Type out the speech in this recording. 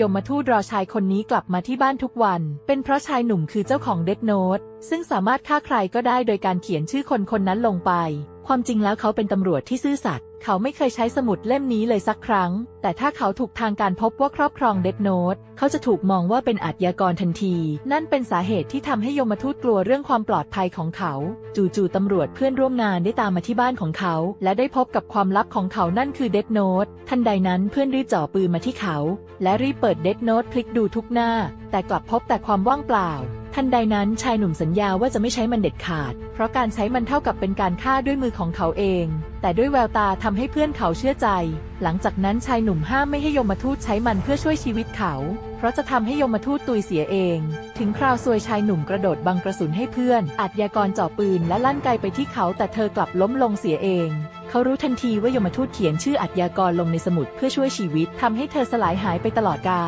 ยมมาทูตรอชายคนนี้กลับมาที่บ้านทุกวัน เป็นเพราะชายหนุ่มคือเจ้าของเดดโนตซึ่งสามารถฆ่าใครก็ได้โดยการเขียนชื่อคนคนนั้นลงไป ความจริงแล้วเขาเป็นตำรวจที่ซื่อสัตย์ เขาไม่เคยใช้สมุดเล่มนี้เลยสักครั้ง แต่ถ้าเขาถูกทางการพบว่าครอบครองเด a โน t เขาจะถูกมองว่าเป็นอาชญากรทันที นั่นเป็นสาเหตุที่ทำให้ยมทูตกลัวเรื่องความปลอดภัยของเขา จู่ๆตำรวจเพื่อนร่วมงานได้ตามมาที่บ้านของเขา และได้พบกับความลับของเขานั่นคือเด a โน t ทันใดนั้นเพื่อนรีบจ่อปืนมาที่เขา และรีบเปิดเด a โน t พลิกดูทุกหน้า แต่กลับพบแต่ความว่างเปล่า ทันใดนั้นชายหนุ่มสัญญาว่าจะไม่ใช้มันเด็ดขาด เพราะการใช้มันเท่ากับเป็นการฆ่าด้วยมือของเขาเอง แต่ด้วยแววตาทำให้เพื่อนเขาเชื่อใจ หลังจากนั้นชายหนุ่มห้ามไม่ให้ยมทูตใช้มันเพื่อช่วยชีวิตเขา เพราะจะทำให้ยมทูตตุยเสียเอง ถึงคราวซวยชายหนุ่มกระโดดบังกระสุนให้เพื่อนอาจยากรจ่อปืนและลั่นไกไปที่เขา แต่เธอกลับล้มลงเสียเองเขารู้ทันทีว่ายมทูตเขียนชื่ออาจยากรลงในสมุดเพื่อช่วยชีวิตทำให้เธอสลายหายไปตลอดกาล